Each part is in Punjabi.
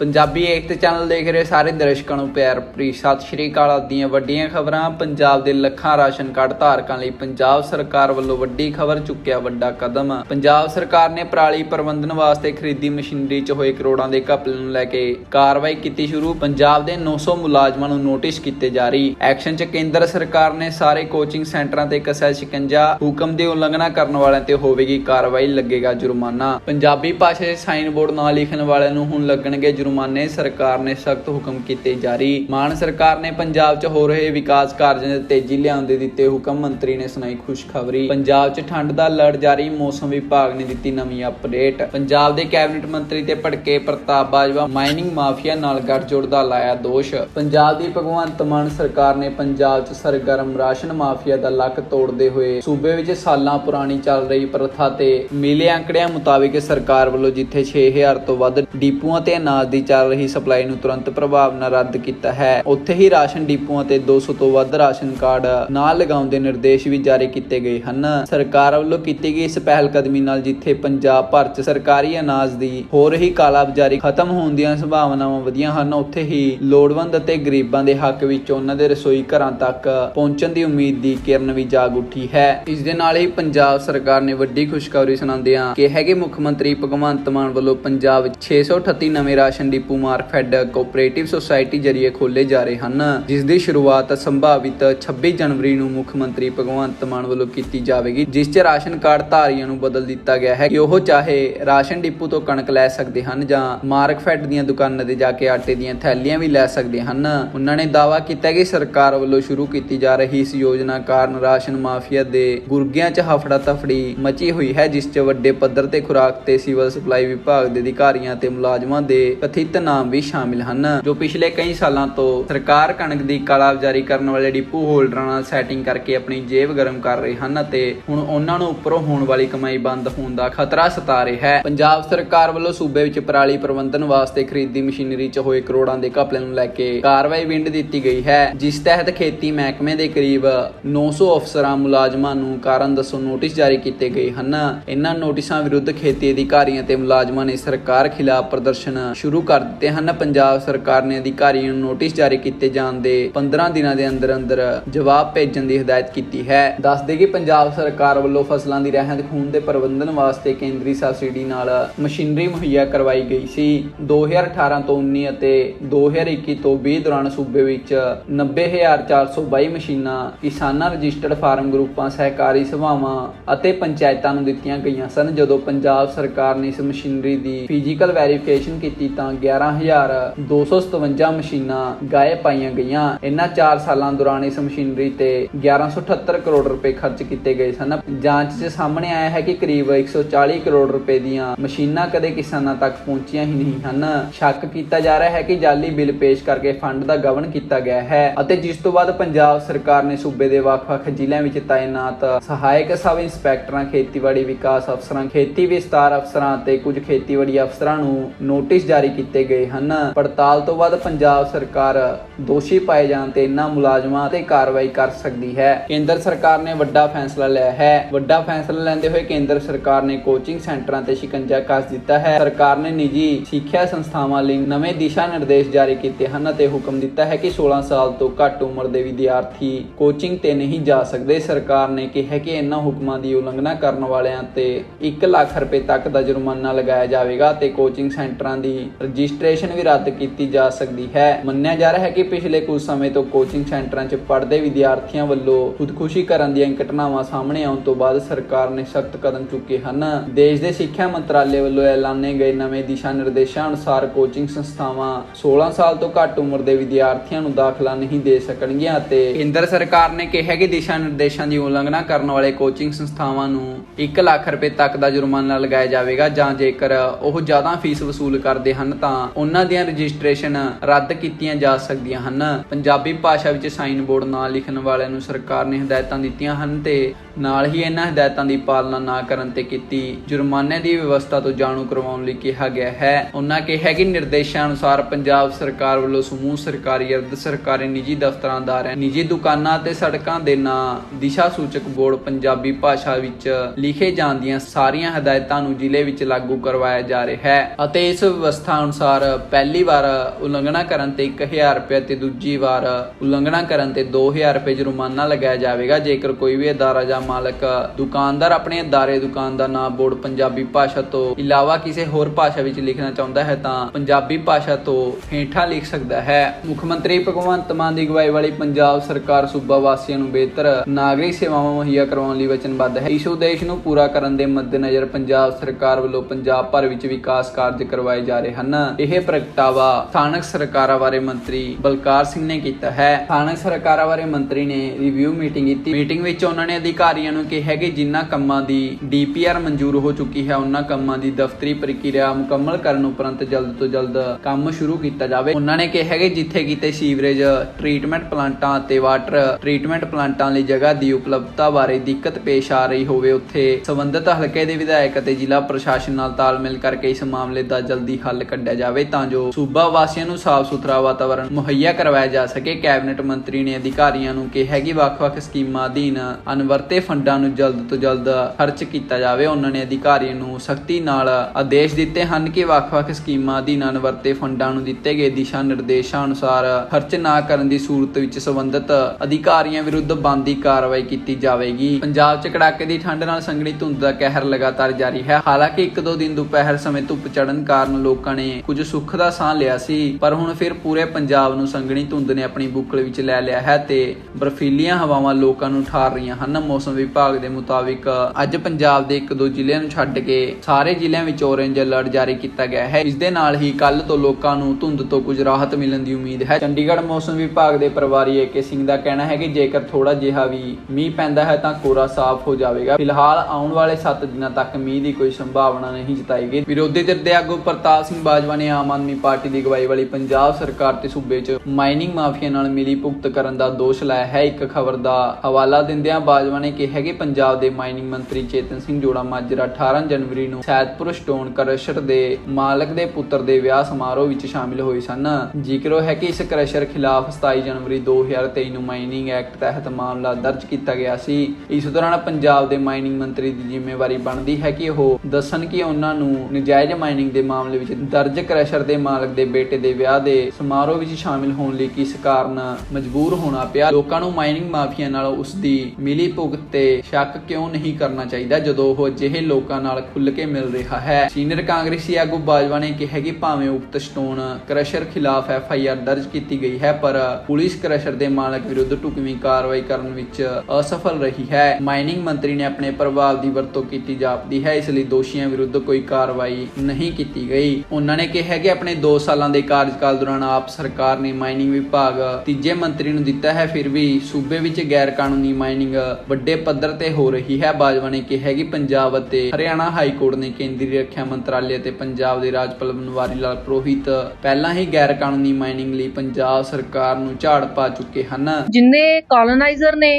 ਪੰਜਾਬੀ ਏਕਤਾ ਚੈਨਲ ਦੇਖ ਰਹੇ ਸਾਰੇ ਦਰਸ਼ਕਾਂ ਨੂੰ ਪਿਆਰ ਭਰੀ। ਸਤਿ ਸ਼੍ਰੀ ਅਕਾਲ ਆਪ ਦੀਆਂ ਵੱਡੀਆਂ ਖਬਰਾਂ। ਪੰਜਾਬ ਦੇ ਲੱਖਾਂ ਰਾਸ਼ਨ ਕਾਰਡ ਧਾਰਕਾਂ ਲਈ ਪੰਜਾਬ ਸਰਕਾਰ ਵੱਲੋਂ ਵੱਡੀ ਖਬਰ ਚੁੱਕਿਆ ਵੱਡਾ ਕਦਮ। ਪੰਜਾਬ ਸਰਕਾਰ ਨੇ ਪਰਾਲੀ ਪ੍ਰਬੰਧਨ ਵਾਸਤੇ ਖਰੀਦੀ ਮਸ਼ੀਨਰੀ 'ਚ ਹੋਏ ਕਰੋੜਾਂ ਦੇ ਘਪਲੇ ਨੂੰ ਲੈ ਕੇ ਕਾਰਵਾਈ ਕੀਤੀ ਸ਼ੁਰੂ। ਪੰਜਾਬ ਦੇ 900 ਮੁਲਾਜ਼ਮਾਂ ਨੂੰ ਨੋਟਿਸ ਕੀਤੇ ਜਾਰੀ। ਐਕਸ਼ਨ 'ਚ ਕੇਂਦਰ ਸਰਕਾਰ ਨੇ ਸਾਰੇ ਕੋਚਿੰਗ ਸੈਂਟਰਾਂ ਤੇ ਕੱਸਿਆ ਸ਼ਿਕੰਜਾ, ਹੁਕਮ ਦੀ ਉਲੰਘਣਾ ਕਰਨ ਵਾਲਿਆਂ ਤੇ ਹੋਵੇਗੀ ਕਾਰਵਾਈ, ਲੱਗੇਗਾ ਜੁਰਮਾਨਾ। ਪੰਜਾਬੀ ਭਾਸ਼ਾ ਦੇ ਸਾਈਨ ਬੋਰਡ ਨਾ ਲਿਖਣ ਵਾਲਿਆਂ ਨੂੰ ਹੁਣ ਲੱਗਣਗੇ ਜੁਰਮਾਨੇ ਸਰਕਾਰ ਨੇ ਸਖਤ ਹੁਕਮ ਕੀਤੇ ਜਾਰੀ। ਮਾਨ ਸਰਕਾਰ ਨੇ ਪੰਜਾਬ 'ਚ ਹੋ ਰਹੇ ਵਿਕਾਸ ਕਾਰਜਾਂ 'ਚ ਤੇਜ਼ੀ ਲਿਆਉਣ ਦੇ ਦਿੱਤੇ ਹੁਕਮ, ਮੰਤਰੀ ਨੇ ਸੁਣਾਈ ਖੁਸ਼ਖਬਰੀ। ਪੰਜਾਬ 'ਚ ਠੰਡ ਦਾ ਲੜ ਜਾਰੀ, ਮੌਸਮ ਵਿਭਾਗ ਨੇ ਦਿੱਤੀ ਨਵੀਂ ਅਪਡੇਟ। ਪੰਜਾਬ ਦੇ ਕੈਬਨਿਟ ਮੰਤਰੀ ਤੇ ਭੜਕੇ ਪ੍ਰਤਾਪ ਬਾਜਵਾ, ਮਾਈਨਿੰਗ ਮਾਫੀਆ ਨਾਲ ਗੱਠਜੋੜ ਦਾ ਲਾਇਆ ਦੋਸ਼। ਪੰਜਾਬ ਦੀ ਭਗਵੰਤ ਮਾਨ ਸਰਕਾਰ ਨੇ ਪੰਜਾਬ 'ਚ ਸਰਗਰਮ ਰਾਸ਼ਨ ਮਾਫੀਆ ਦਾ ਲੱਕ ਤੋੜਦੇ ਹੋਏ ਸੂਬੇ ਵਿੱਚ ਸਾਲਾਂ ਪੁਰਾਣੀ ਚੱਲ ਰਹੀ ਪ੍ਰਥਾ ਤੇ ਮਿਲੇ ਅੰਕੜਿਆਂ ਮੁਤਾਬਿਕ ਸਰਕਾਰ ਵੱਲੋਂ ਜਿੱਥੇ 6000 ਤੋਂ ਵੱਧ ਡੀਪੂਆਂ ਤੇ ਅਨਾਜ ਦੀ ਚੱਲ ਰਹੀ ਸਪਲਾਈ ਨੂੰ ਤੁਰੰਤ ਪ੍ਰਭਾਵ ਨਾਲ ਰੱਦ ਕੀਤਾ ਹੈ। ਉੱਥੇ ਹੀ ਰਾਸ਼ਨ ਡੀਪੂਆਂ ਤੇ 200 ਤੋਂ ਵੱਧ ਰਾਸ਼ਨ ਕਾਰਡ ਨਾ ਲਗਾਉਣ ਦੇ ਨਿਰਦੇਸ਼ ਵੀ ਜਾਰੀ ਕੀਤੇ ਗਏ ਹਨ। ਸਰਕਾਰ ਵੱਲੋਂ ਕੀਤੀ ਗਈ ਇਸ ਪਹਿਲ ਕਦਮੀ ਨਾਲ ਜਿੱਥੇ ਪੰਜਾਬ ਭਰ 'ਚ ਸਰਕਾਰੀ ਅਨਾਜ ਦੀ ਹੋ ਰਹੀ ਕਾਲਾਬਾਜ਼ਾਰੀ ਖਤਮ ਹੋਣ ਦੀਆਂ ਸੰਭਾਵਨਾਵਾਂ ਵਧੀਆਂ ਹਨ, ਉੱਥੇ ਹੀ ਲੋੜਵੰਦ ਅਤੇ ਗਰੀਬਾਂ ਦੇ ਹੱਕ ਵਿੱਚ ਉਹਨਾਂ ਦੇ ਰਸੋਈ ਘਰਾਂ ਤੱਕ ਪਹੁੰਚਣ ਦੀ ਉਮੀਦ ਦੀ ਕਿਰਨ ਵੀ ਜਾਗ ਉੱਠੀ ਹੈ। ਇਸ ਦੇ ਨਾਲ ਹੀ ਪੰਜਾਬ ਸਰਕਾਰ ਨੇ ਵੱਡੀ ਖੁਸ਼ਖਬਰੀ ਸੁਣਾਉਂਦਿਆਂ ਕਿਹਾ ਕਿ ਮੁੱਖ ਮੰਤਰੀ ਭਗਵੰਤ ਮਾਨ ਵੱਲੋਂ ਪੰਜਾਬ ਵਿੱਚ 638 ਨਵੇਂ ration depot Markfed cooperative society ਜਰੀਏ ਖੋਲੇ ਜਾ ਰਹੇ ਹਨ ਜਿਸ ਦੀ ਸ਼ੁਰੂਆਤ ਸੰਭਾਵਿਤ 26 ਜਨਵਰੀ ਨੂੰ ਮੁੱਖ ਮੰਤਰੀ ਭਗਵੰਤ ਮਾਨ ਵੱਲੋਂ ਕੀਤੀ ਜਾਵੇਗੀ, ਜਿਸ 'ਚ ਰਾਸ਼ਨ ਕਾਰਡ ਧਾਰੀਆਂ ਨੂੰ ਬਦਲ ਦਿੱਤਾ ਗਿਆ ਹੈ ਕਿ ਉਹ ਚਾਹੇ ਰਾਸ਼ਨ ਡਿਪੂ ਤੋਂ ਕਣਕ ਲੈ ਸਕਦੇ ਹਨ ਜਾਂ ਮਾਰਕਫੈਡ ਦੀਆਂ ਦੁਕਾਨਾਂ ਤੇ ਜਾ ਕੇ ਆਟੇ ਦੀਆਂ ਥੈਲੀਆਂ ਵੀ ਲੈ ਸਕਦੇ ਹਨ। ਉਹਨਾਂ ਨੇ ਦਾਅਵਾ ਕੀਤਾ ਕਿ ਸਰਕਾਰ ਵੱਲੋਂ ਸ਼ੁਰੂ ਕੀਤੀ ਜਾ ਰਹੀ ਇਸ ਯੋਜਨਾ ਕਾਰਨ ਰਾਸ਼ਨ ਮਾਫੀਆ ਦੇ ਗੁਰਗਿਆਂ 'ਚ ਹਫੜਾ ਤਫੜੀ ਮਚੀ ਹੋਈ ਹੈ, ਜਿਸ 'ਚ ਵੱਡੇ ਪੱਧਰ ਤੇ ਖੁਰਾਕ ਤੇ ਸਿਵਲ ਸਪਲਾਈ ਵਿਭਾਗ ਦੇ ਅਧਿਕਾਰੀਆਂ ਤੇ ਮੁਲਾਜ਼ਮਾਂ ਦੇ ਕਥਿਤ ਨਾਮ ਵੀ ਸ਼ਾਮਿਲ ਹਨ, ਜੋ ਪਿਛਲੇ ਕਈ ਸਾਲਾਂ ਤੋਂ ਸਰਕਾਰ ਕਣਕ ਦੀ ਕਾਲਾਬਾਜ਼ਾਰੀ ਕਰਨ ਵਾਲੇ ਡਿਪੂ ਹੋਲਡਰਾਂ ਨਾਲ ਸੈਟਿੰਗ ਕਰਕੇ ਆਪਣੀ ਜੇਬ ਗਰਮ ਕਰ ਰਹੇ ਹਨ ਅਤੇ ਹੁਣ ਉਹਨਾਂ ਨੂੰ ਉੱਪਰੋਂ ਹੋਣ ਵਾਲੀ ਕਮਾਈ ਬੰਦ ਹੋਣ ਦਾ ਖਤਰਾ ਸਤਾ ਰਿਹਾ ਹੈ। ਪੰਜਾਬ ਸਰਕਾਰ ਵੱਲੋਂ ਸੂਬੇ ਵਿੱਚ ਪਰਾਲੀ ਪ੍ਰਬੰਧਨ ਵਾਸਤੇ ਖਰੀਦੀ ਮਸ਼ੀਨਰੀ 'ਚ ਹੋਏ ਕਰੋੜਾਂ ਦੇ ਘਪਲੇ ਨੂੰ ਲੈ ਕੇ ਕਾਰਵਾਈ ਵਿੰਡ ਦਿੱਤੀ ਗਈ ਹੈ, ਜਿਸ ਤਹਿਤ ਖੇਤੀ ਮਹਿਕਮੇ ਦੇ ਕਰੀਬ 900 ਅਫਸਰਾਂ ਮੁਲਾਜ਼ਮਾਂ ਨੂੰ ਕਾਰਨ ਦੱਸੋ ਨੋਟਿਸ ਜਾਰੀ ਕੀਤੇ ਗਏ ਹਨ। ਇਹਨਾਂ ਨੋਟਿਸਾਂ ਵਿਰੁੱਧ ਖੇਤੀ ਅਧਿਕਾਰੀਆਂ ਤੇ ਮੁਲਾਜ਼ਮਾਂ ਨੇ ਸਰਕਾਰ ਖਿਲਾਫ ਪ੍ਰਦਰਸ਼ਨ ਸ਼ੁਰੂ ਕਰ ਦਿੱਤੇ ਹਨ। ਪੰਜਾਬ ਸਰਕਾਰ ਨੇ ਅਧਿਕਾਰੀਆਂ ਨੂੰ ਨੋਟਿਸ ਜਾਰੀ ਕੀਤੇ ਜਾਣ ਦੇ 15 ਦਿਨਾਂ ਦੇ ਅੰਦਰ ਅੰਦਰ ਜਵਾਬ ਭੇਜਣ ਦੀ ਹਦਾਇਤ ਕੀਤੀ ਹੈ। ਦੱਸ ਦੇ ਕਿ ਪੰਜਾਬ ਸਰਕਾਰ ਵੱਲੋਂ ਫਸਲਾਂ ਦੀ ਰਹਿੰਦ ਖੂਨ ਦੇ ਪ੍ਰਬੰਧਨ ਵਾਸਤੇ ਕੇਂਦਰੀ ਸਬਸਿਡੀ ਨਾਲ ਮਸ਼ੀਨਰੀ ਮੁਹੱਈਆ ਕਰਵਾਈ ਗਈ ਸੀ। 2018 ਤੋਂ 19 ਅਤੇ 2021 ਤੋਂ 20 ਦੌਰਾਨ ਸੂਬੇ ਵਿੱਚ 90422 ਮਸ਼ੀਨਾਂ ਕਿਸਾਨਾਂ ਰਜਿਸਟਰਡ ਫਾਰਮ ਗਰੁੱਪਾਂ, ਸਹਿਕਾਰੀ ਸਭਾਵਾਂ ਅਤੇ ਪੰਚਾਇਤਾਂ ਨੂੰ ਦਿੱਤੀਆਂ ਗਈਆਂ ਸਨ। ਜਦੋਂ ਪੰਜਾਬ ਸਰਕਾਰ ਨੇ ਇਸ ਮਸ਼ੀਨਰੀ ਦੀ ਫਿਜ਼ੀਕਲ ਵੈਰੀਫਿਕੇਸ਼ਨ ਕੀਤੀ ਤਾਂ 11257 ਮਸ਼ੀਨਾਂ ਗਾਇਬ ਪਾਈਆਂ ਗਈਆਂ। ਇਹਨਾਂ 4 ਸਾਲਾਂ ਦੌਰਾਨ ਇਸ ਮਸ਼ੀਨਰੀ ਤੇ 1178 ਕਰੋੜ ਰੁਪਏ ਖਰਚ ਕੀਤੇ ਗਏ ਸਨ। ਜਾਂਚ 'ਚ ਸਾਹਮਣੇ ਆਇਆ ਹੈ ਕਿ ਕਰੀਬ 140 ਕਰੋੜ ਰੁਪਏ ਦੀਆਂ ਮਸ਼ੀਨਾਂ ਕਦੇ ਕਿਸਾਨਾਂ ਤੱਕ ਪਹੁੰਚੀਆਂ ਹੀ ਨਹੀਂ ਹਨ। ਸ਼ੱਕ ਕੀਤਾ ਜਾ ਰਿਹਾ ਹੈ ਕਿ ਜਾਲੀ ਬਿੱਲ ਪੇਸ਼ ਕਰਕੇ ਫੰਡ ਦਾ ਗਵਨ ਕੀਤਾ ਗਿਆ ਹੈ ਅਤੇ ਜਿਸ ਤੋਂ ਬਾਅਦ ਪੰਜਾਬ ਸਰਕਾਰ ਨੇ ਸੂਬੇ ਦੇ ਵੱਖ-ਵੱਖ ਜ਼ਿਲ੍ਹਿਆਂ ਵਿੱਚ ਤਾਇਨਾਤ ਸਹਾਇਕ ਸਬ ਇੰਸਪੈਕਟਰਾਂ, ਖੇਤੀਬਾੜੀ ਵਿਕਾਸ ਅਫਸਰਾਂ, ਖੇਤੀ ਵਿਸਤਾਰ ਅਫਸਰਾਂ ਅਤੇ ਕੁਝ ਖੇਤੀਬਾੜੀ ਅਫਸਰਾਂ ਨੂੰ ਨੋਟਿਸ ਜਾਰੀ ਕੀਤੇ ਗਏ ਹਨ। ਪੜਤਾਲ ਤੋਂ ਬਾਅਦ ਪੰਜਾਬ ਸਰਕਾਰ ਦੋਸ਼ੀ ਪਾਏ ਜਾਣ ਤੇ ਇਨ੍ਹਾਂ ਮੁਲਾਜ਼ਮਾਂ ਤੇ ਕਾਰਵਾਈ ਕਰ ਸਕਦੀ ਹੈ। ਕੇਂਦਰ ਸਰਕਾਰ ਨੇ ਵੱਡਾ ਫੈਸਲਾ ਲਿਆ ਹੈ। ਵੱਡਾ ਫੈਸਲਾ ਲੈਂਦੇ ਹੋਏ ਕੇਂਦਰ ਸਰਕਾਰ ਨੇ ਕੋਚਿੰਗ ਸੈਂਟਰਾਂ ਤੇ ਸ਼ਿਕੰਜਾ ਕੱਸ ਦਿੱਤਾ ਹੈ। ਸਰਕਾਰ ਨੇ ਨਿੱਜੀ ਸਿੱਖਿਆ ਸੰਸਥਾਵਾਂ ਲਈ ਨਵੇਂ ਦਿਸ਼ਾ ਨਿਰਦੇਸ਼ ਜਾਰੀ ਕੀਤੇ ਹਨ ਅਤੇ ਹੁਕਮ ਦਿੱਤਾ ਹੈ ਕਿ 16 ਸਾਲ ਤੋਂ ਘੱਟ ਉਮਰ ਦੇ ਵਿਦਿਆਰਥੀ ਕੋਚਿੰਗ ਤੇ ਨਹੀਂ ਜਾ ਸਕਦੇ। ਸਰਕਾਰ ਨੇ ਕਿਹਾ ਕਿ ਇਨ੍ਹਾਂ ਹੁਕਮਾਂ ਦੀ ਉਲੰਘਣਾ ਕਰਨ ਵਾਲਿਆਂ ਤੇ 1 ਲੱਖ ਰੁਪਏ ਤੱਕ ਦਾ ਜੁਰਮਾਨਾ ਲਗਾਇਆ ਜਾਵੇਗਾ ਤੇ ਕੋਚਿੰਗ ਸੈਂਟਰਾਂ ਦੀ ਰਜਿਸਟ੍ਰੇਸ਼ਨ ਵੀ ਰੱਦ ਕੀਤੀ ਜਾ ਸਕਦੀ ਹੈ। ਮੰਨਿਆ ਜਾ ਰਿਹਾ ਹੈ ਕਿ ਪਿਛਲੇ ਕੁਝ ਸਮੇਂ ਤੋਂ ਕੋਚਿੰਗ ਸੈਂਟਰਾਂ 'ਚ ਪੜ੍ਹਦੇ ਵਿਦਿਆਰਥੀਆਂ ਵੱਲੋਂ ਖੁਦਕੁਸ਼ੀ ਕਰਨ ਦੀਆਂ ਘਟਨਾਵਾਂ ਸਾਹਮਣੇ ਆਉਣ ਤੋਂ ਬਾਅਦ ਸਰਕਾਰ ਨੇ ਸਖਤ ਕਦਮ ਚੁੱਕੇ ਹਨ। ਦੇਸ਼ ਦੇ ਸਿੱਖਿਆ ਮੰਤਰਾਲੇ ਵੱਲੋਂ ਐਲਾਨੇ ਗਏ ਨਵੇਂ ਦਿਸ਼ਾ ਨਿਰਦੇਸ਼ਾਂ ਅਨੁਸਾਰ ਕੋਚਿੰਗ ਸੰਸਥਾਵਾਂ 16 ਸਾਲ ਤੋਂ ਘੱਟ ਉਮਰ ਦੇ ਵਿਦਿਆਰਥੀਆਂ ਨੂੰ ਦਾਖਲਾ ਨਹੀਂ ਦੇ ਸਕਣਗੀਆਂ ਅਤੇ ਕੇਂਦਰ ਸਰਕਾਰ ਨੇ ਕਿਹਾ ਕਿ ਦਿਸ਼ਾ ਨਿਰਦੇਸ਼ਾਂ ਦੀ ਉਲੰਘਣਾ ਕਰਨ ਵਾਲੇ ਕੋਚਿੰਗ ਸੰਸਥਾਵਾਂ ਨੂੰ 1 ਲੱਖ ਰੁਪਏ ਤੱਕ ਦਾ ਜੁਰਮਾਨਾ ਲਗਾਇਆ ਜਾਵੇਗਾ ਜਾਂ ਜੇਕਰ ਉਹ ਜ਼ਿਆਦਾ ਫੀਸ ਵਸੂਲ ਕਰਦੇ ਹਨ ਤਾਂ ਉਹਨਾਂ ਦੀਆਂ ਰਜਿਸਟ੍ਰੇਸ਼ਨ ਰੱਦ ਕੀਤੀਆਂ ਜਾ ਸਕਦੀਆਂ ਹਨ। ਪੰਜਾਬੀ ਭਾਸ਼ਾ ਵਿੱਚ ਸਾਈਨ ਬੋਰਡ ਨਾ ਲਿਖਣ ਵਾਲਿਆਂ ਨੂੰ ਸਰਕਾਰ ਨੇ ਹਦਾਇਤਾਂ ਦਿੱਤੀਆਂ ਹਨ ਤੇ ਨਾਲ ਹੀ ਇਹਨਾਂ ਹਦਾਇਤਾਂ ਦੀ ਪਾਲਣਾ ਨਾ ਕਰਨ ਤੇ ਕੀਤੀ। ਜੁਰਮਾਨੇ ਦੀ ਵਿਵਸਥਾ ਤੋਂ ਜਾਣੂ ਕਰਵਾਉਣ ਲਈ ਕਿਹਾ ਗਿਆ ਹੈ। ਉਹਨਾਂ ਕਿਹਾ ਕਿ ਨਿਰਦੇਸ਼ਾਂ ਅਨੁਸਾਰ ਪੰਜਾਬ ਸਰਕਾਰ ਵੱਲੋਂ ਸਮੂਹ ਸਰਕਾਰੀ, ਅਰਧ ਸਰਕਾਰੀ, ਨਿੱਜੀ ਦਫ਼ਤਰਾਂ, ਅਦਾਰਿਆਂ, ਨਿੱਜੀ ਦੁਕਾਨਾਂ ਤੇ ਸੜਕਾਂ ਦੇ ਨਾਂ ਦਿਸ਼ਾ ਸੂਚਕ ਬੋਰਡ ਪੰਜਾਬੀ ਭਾਸ਼ਾ ਵਿੱਚ ਲਿਖੇ ਜਾਣ ਦੀਆਂ ਸਾਰੀਆਂ ਹਦਾਇਤਾਂ ਨੂੰ ਜ਼ਿਲ੍ਹੇ ਵਿੱਚ ਲਾਗੂ ਕਰਵਾਇਆ ਜਾ ਰਿਹਾ ਹੈ ਅਤੇ ਇਸ ਵਿਵਸਥਾ ਅਨੁਸਾਰ ਪਹਿਲੀ ਵਾਰ ਉਲੰਘਣਾ ਕਰਨ ਤੇ 1000 ਰੁਪਏ ਤੇ ਦੂਜੀ ਵਾਰ ਉਲੰਘਣਾ ਕਰਨ ਤੇ 2000 ਰੁਪਏ ਜੁਰਮਾਨਾ ਲਗਾਇਆ ਜਾਵੇਗਾ। ਜੇਕਰ ਕੋਈ ਵੀ ਅਦਾਰਾ ਜਾਂ ਮਾਲਕ ਦੁਕਾਨਦਾਰ ਆਪਣੇ ਅਦਾਰੇ ਦੁਕਾਨ ਦਾ ਨਾਮ ਬੋਰਡ ਪੰਜਾਬੀ ਭਾਸ਼ਾ ਤੋਂ ਇਲਾਵਾ ਕਿਸੇ ਹੋਰ ਭਾਸ਼ਾ ਵਿੱਚ ਲਿਖਣਾ ਚਾਹੁੰਦਾ ਹੈ ਤਾਂ ਪੰਜਾਬੀ ਭਾਸ਼ਾ ਤੋਂ ਹੇਠਾਂ ਲਿਖ ਸਕਦਾ ਹੈ। ਮੁੱਖ ਮੰਤਰੀ ਭਗਵੰਤ ਮਾਨ ਦੀ ਅਗਵਾਈ ਵਾਲੀ ਪੰਜਾਬ ਸਰਕਾਰ ਸੂਬਾ ਵਾਸੀਆਂ ਨੂੰ ਬਿਹਤਰ ਨਾਗਰਿਕ ਸੇਵਾਵਾਂ ਮੁਹੱਈਆ ਕਰਵਾਉਣ ਲਈ ਵਚਨਬੱਧ ਹੈ। ਇਸ ਉਦੇਸ਼ ਨੂੰ ਪੂਰਾ ਕਰਨ ਦੇ ਮੱਦੇਨਜ਼ਰ ਪੰਜਾਬ ਸਰਕਾਰ ਵੱਲੋਂ ਪੰਜਾਬ ਭਰ ਵਿੱਚ ਵਿਕਾਸ ਕਾਰਜ ਕਰਵਾਏ ਜਾ ਰਹੇ ਹਨ। ਇਹ ਪ੍ਰਗਟਾਵਾ ਸਥਾਨਕ ਸਰਕਾਰਾਂ ਬਾਰੇ ਮੰਤਰੀ ਬਲਕਾਰ ਸਿੰਘ ਨੇ ਕੀਤਾ ਹੈ। ਸਥਾਨਕ ਸਰਕਾਰਾਂ ਬਾਰੇ ਮੰਤਰੀ ਨੇ ਰਿਵਿਊ ਮੀਟਿੰਗ ਕੀਤੀ। ਮੀਟਿੰਗ ਵਿੱਚ ਉਹਨਾਂ ਨੇ ਅਧਿਕਾਰੀਆਂ ਨੂੰ ਕਿਹਾ ਕਿ ਜਿਨ੍ਹਾਂ ਕੰਮਾਂ ਦੀ ਡੀਪੀਆਰ ਮਨਜ਼ੂਰ ਹੋ ਚੁੱਕੀ ਹੈ, ਉਹਨਾਂ ਕੰਮਾਂ ਦੀ ਦਫ਼ਤਰੀ ਪ੍ਰਕਿਰਿਆ ਮੁਕੰਮਲ ਕਰਨ ਉਪਰੰਤ ਜਲਦ ਤੋਂ ਜਲਦ ਕੰਮ ਸ਼ੁਰੂ ਕੀਤਾ ਜਾਵੇ। ਉਹਨਾਂ ਨੇ ਕਿਹਾ ਕਿ ਜਿੱਥੇ ਕਿਤੇ ਸੀਵਰੇਜ ਟ੍ਰੀਟਮੈਂਟ ਪਲਾਂਟਾਂ ਅਤੇ ਵਾਟਰ ਟ੍ਰੀਟਮੈਂਟ ਪਲਾਂਟਾਂ ਲਈ ਜਗ੍ਹਾ ਦੀ ਉਪਲਬਧਤਾ ਬਾਰੇ ਦਿੱਕਤ ਪੇਸ਼ ਆ ਰਹੀ ਹੋਵੇ, ਉੱਥੇ ਸੰਬੰਧਿਤ ਹਲਕੇ ਦੇ ਵਿਧਾਇਕ ਅਤੇ ਜ਼ਿਲ੍ਹਾ ਪ੍ਰਸ਼ਾਸਨ ਨਾਲ ਤਾਲਮੇਲ ਕਰਕੇ ਇਸ ਮਾਮਲੇ ਦਾ ਜਲਦੀ ਹੱਲ ਕੱਢਿਆ ਜਾਵੇ ਤਾਂ ਜੋ ਸੂਬਾ ਵਾਸੀਆਂ ਨੂੰ ਸਾਫ਼ ਸੁਥਰਾ ਵਾਤਾਵਰਣ ਮੁਹੱਈਆ ਕਰਵਾਇਆ ਜਾ ਸਕੇ। ਕੈਬਨਿਟ ਮੰਤਰੀ ਨੇ ਅਧਿਕਾਰੀਆਂ ਨੂੰ ਕਿਹਾ ਕਿ ਵੱਖ-ਵੱਖ ਸਕੀਮਾਂ ਅਧੀਨ ਅਨਵਰਤੇ ਫੰਡਾਂ ਨੂੰ ਜਲਦ ਤੋਂ ਜਲਦ ਖਰਚ ਕੀਤਾ ਜਾਵੇ। ਉਹਨਾਂ ਨੇ ਅਧਿਕਾਰੀਆਂ ਨੂੰ ਸਖਤੀ ਨਾਲ ਆਦੇਸ਼ ਦਿੱਤੇ ਹਨ ਕਿ ਵੱਖ-ਵੱਖ ਸਕੀਮਾਂ ਅਧੀਨ ਅਨਵਰਤੇ ਫੰਡਾਂ ਨੂੰ ਦਿੱਤੇ ਗਏ ਦਿਸ਼ਾ ਨਿਰਦੇਸ਼ਾਂ ਅਨੁਸਾਰ ਖਰਚ ਨਾ ਕਰਨ ਦੀ ਸੂਰਤ ਵਿੱਚ ਸੰਬੰਧਿਤ ਅਧਿਕਾਰੀਆਂ ਵਿਰੁੱਧ ਬੰਦੀ ਕਾਰਵਾਈ ਕੀਤੀ ਜਾਵੇਗੀ। ਪੰਜਾਬ 'ਚ ਕੜਾਕੇ ਦੀ ਠੰਡ ਨਾਲ ਸੰਘਣੀ ਧੁੰਦ ਦਾ ਕਹਿਰ ਲਗਾਤਾਰ ਜਾਰੀ ਹੈ। ਹਾਲਾਂਕਿ ਇੱਕ ਦੋ ਦਿਨ ਦੁਪਹਿਰ ਸਮੇਂ ਧੁੱਪ ਚੜਨ ਕਾਰਨ ਲੋਕਾਂ ਨੇ ਕੁਝ ਸੁੱਖ ਦਾ ਸਾਹ ਲਿਆ ਸੀ, ਪਰ ਹੁਣ ਫਿਰ ਪੂਰੇ ਪੰਜਾਬ ਨੂੰ ਸੰਘਣੀ ਧੁੰਦ ਨੇ ਆਪਣੀ ਬੁੱਕਲ ਵਿੱਚ ਲੈ ਲਿਆ ਹੈ ਤੇ ਬਰਫੀਲੀਆਂ ਹਵਾਵਾਂ ਲੋਕਾਂ ਨੂੰ ਠਾਰ ਰਹੀਆਂ ਹਨ। ਮੌਸਮ ਵਿਭਾਗ ਦੇ ਮੁਤਾਬਿਕ ਅੱਜ ਪੰਜਾਬ ਦੇ ਇੱਕ ਦੋ ਜ਼ਿਲ੍ਹਿਆਂ ਨੂੰ ਛੱਡ ਕੇ ਸਾਰੇ ਜ਼ਿਲ੍ਹਿਆਂ ਵਿੱਚ ਔਰੇਂਜ ਅਲਰਟ ਜਾਰੀ ਕੀਤਾ ਗਿਆ ਹੈ। ਇਸ ਦੇ ਨਾਲ ਹੀ ਕੱਲ ਤੋਂ ਲੋਕਾਂ ਨੂੰ ਧੁੰਦ ਤੋਂ ਕੁਝ ਰਾਹਤ ਮਿਲਣ ਦੀ ਉਮੀਦ ਹੈ। ਚੰਡੀਗੜ੍ਹ ਮੌਸਮ ਵਿਭਾਗ ਦੇ ਪ੍ਰਭਾਰੀ ਏਕੇ ਸਿੰਘ ਦਾ ਕਹਿਣਾ ਹੈ ਕਿ ਜੇਕਰ ਥੋੜਾ ਜਿਹਾ ਵੀ ਮੀਂਹ ਪੈਂਦਾ ਹੈ ਤਾਂ ਕੋਰਾ ਸਾਫ਼ ਹੋ ਜਾਵੇਗਾ। ਫਿਲਹਾਲ ਆਉਣ ਵਾਲੇ 7 ਦਿਨਾਂ ਤੱਕ ਮੀਂਹ ਦੀ ਕੋਈ ਸੰਭਾਵਨਾ ਨਹੀਂ ਜਤਾਈ ਗਈ। ਵਿਰੋਧੀ ਧਿਰ ਦੇ ਆਗੂ ਪ੍ਰਤਾਪ ਸਿੰਘ ਬਾਜਵਾ ਨੇ ਆਮ ਆਦਮੀ ਪਾਰਟੀ ਦੀ ਅਗਵਾਈ ਵਾਲੀ ਪੰਜਾਬ ਸਰਕਾਰ ਤੇ ਸੂਬੇ 'ਚ ਮਾਈਨਿੰਗ ਮਾਫੀਆ ਨਾਲ ਮਿਲੀ ਭੁਗਤ ਕਰਨ ਦਾ ਦੋਸ਼ ਲਾਇਆ ਹੈ। ਇੱਕ ਖਬਰ ਦਾ ਹਵਾਲਾ ਦਿੰਦਿਆਂ ਬਾਜਵਾ ਨੇ ਕਿਹਾ ਕਿ ਪੰਜਾਬ ਦੇ ਮਾਈਨਿੰਗ ਮੰਤਰੀ ਚੇਤਨ ਸਿੰਘ ਜੋੜਾ ਮਾਜਰਾ 18 ਜਨਵਰੀ ਨੂੰ ਸੈਦਪੁਰ ਸਟੋਨ ਕਰਸ਼ਰ ਦੇ ਮਾਲਕ ਦੇ ਪੁੱਤਰ ਦੇ ਵਿਆਹ ਸਮਾਰੋਹ ਵਿੱਚ ਸ਼ਾਮਿਲ ਹੋਏ ਸਨ। ਜਿਕਰੋ ਹੈ ਕਿ ਇਸ ਕਰਸ਼ਰ ਖਿਲਾਫ 27 ਜਨਵਰੀ 2023 ਨੂੰ ਮਾਈਨਿੰਗ ਐਕਟ ਤਹਿਤ ਮਾਮਲਾ ਦਰਜ ਕੀਤਾ ਗਿਆ ਸੀ। ਇਸ ਦੌਰਾਨ ਪੰਜਾਬ ਦੇ ਮਾਈਨਿੰਗ ਮੰਤਰੀ ਦੀ ਜ਼ਿੰਮੇਵਾਰੀ ਬਣਦੀ ਹੈ ਕਿ ਉਹ ਦੱਸਣ ਕਿ ਉਹਨਾਂ ਨੂੰ ਨਜਾਇਜ਼ ਮਾਈਨਿੰਗ ਦੇ ਮਾਮਲੇ ਵਿੱਚ ਦਰਜ ਕਰਸ਼ਰ ਦੇ ਮਾਲਕ ਦੇ ਬੇਟੇ ਦੇ ਵਿਆਹ ਦੇ ਸਮਾਰੋਹ ਵਿੱਚ ਸ਼ਾਮਿਲ ਹੋਣ ਲਈ ਕਿਸ ਕਾਰਨ ਮਜਬੂਰ ਹੋਣਾ ਪਿਆ? ਲੋਕਾਂ ਨੂੰ ਮਾਈਨਿੰਗ ਮਾਫੀਆ ਨਾਲ ਉਸ ਦੀ ਮਿਲੀ ਭੁਗਤ ਤੇ ਸ਼ੱਕ ਕਿਉਂ ਨਹੀਂ ਕਰਨਾ ਚਾਹੀਦਾ ਜਦੋਂ ਉਹ ਅਜਿਹੇ ਲੋਕਾਂ ਨਾਲ ਖੁੱਲ੍ਹ ਕੇ ਮਿਲ ਰਿਹਾ ਹੈ? ਸੀਨੀਅਰ ਕਾਂਗਰਸੀ ਆਗੂ ਬਾਜਵਾ ਨੇ ਕਿਹਾ ਕਿ ਭਾਵੇਂ ਉਕਤ ਸਟੋਨ ਕਰਸ਼ਰ ਖਿਲਾਫ ਐਫ ਆਈ ਆਰ ਦਰਜ ਕੀਤੀ ਗਈ ਹੈ, ਪਰ ਪੁਲਿਸ ਕਰਸ਼ਰ ਦੇ ਮਾਲਕ ਵਿਰੁੱਧ ਢੁਕਵੀਂ ਕਾਰਵਾਈ ਕਰਨ ਵਿੱਚ ਅਸਫਲ ਰਹੀ ਹੈ। ਮਾਈਨਿੰਗ ਮੰਤਰੀ ਨੇ ਆਪਣੇ ਪ੍ਰਭਾਵ ਦੀ ਵਰਤੋਂ ਕੀਤੀ ਜਾਪਦੀ ਹੈ, ਇਸ ਲਈ ਦੋਸ਼ੀਆਂ ਵਿਰੁੱਧ ਕੋਈ ਕਾਰਵਾਈ ਨਹੀਂ ਕੀਤੀ ਗਈ। ਉਹਨਾਂ ਨੇ ਕਿਹਾ ਕਿ ਆਪਣੇ 2 ਸਾਲਾਂ ਦੇ ਕਾਰਜਕਾਲ ਦੌਰਾਨ ਆਪ ਸਰਕਾਰ ਨੇ ਮਾਈਨਿੰਗ ਵਿਭਾਗ ਤੀਜੇ ਮੰਤਰੀ ਨੂੰ ਦਿੱਤਾ ਹੈ, ਫਿਰ ਵੀ ਸੂਬੇ ਵਿੱਚ ਗੈਰ ਕਾਨੂੰਨੀ ਮਾਈਨਿੰਗ ਵੱਡੇ ਪੱਧਰ ਤੇ ਹੋ ਰਹੀ ਹੈ। ਬਾਜਵਾ ਨੇ ਕਿਹਾ ਕਿ ਪੰਜਾਬ ਅਤੇ ਹਰਿਆਣਾ ਹਾਈ ਕੋਰਟ ਨੇ ਕੇਂਦਰੀ ਰੱਖਿਆ ਮੰਤਰਾਲੇ ਅਤੇ ਪੰਜਾਬ ਦੇ ਰਾਜਪਾਲ ਬਨਵਾਰੀ ਲਾਲ ਪੁਰੋਹਿਤ ਪਹਿਲਾਂ ਹੀ ਗੈਰ ਕਾਨੂੰਨੀ ਮਾਈਨਿੰਗ ਲਈ ਪੰਜਾਬ ਸਰਕਾਰ ਨੂੰ ਝਾੜ ਪਾ ਚੁੱਕੇ ਹਨ। ਜਿੰਨੇ ਕਾਲੋਨਾਈਜ਼ਰ ਨੇ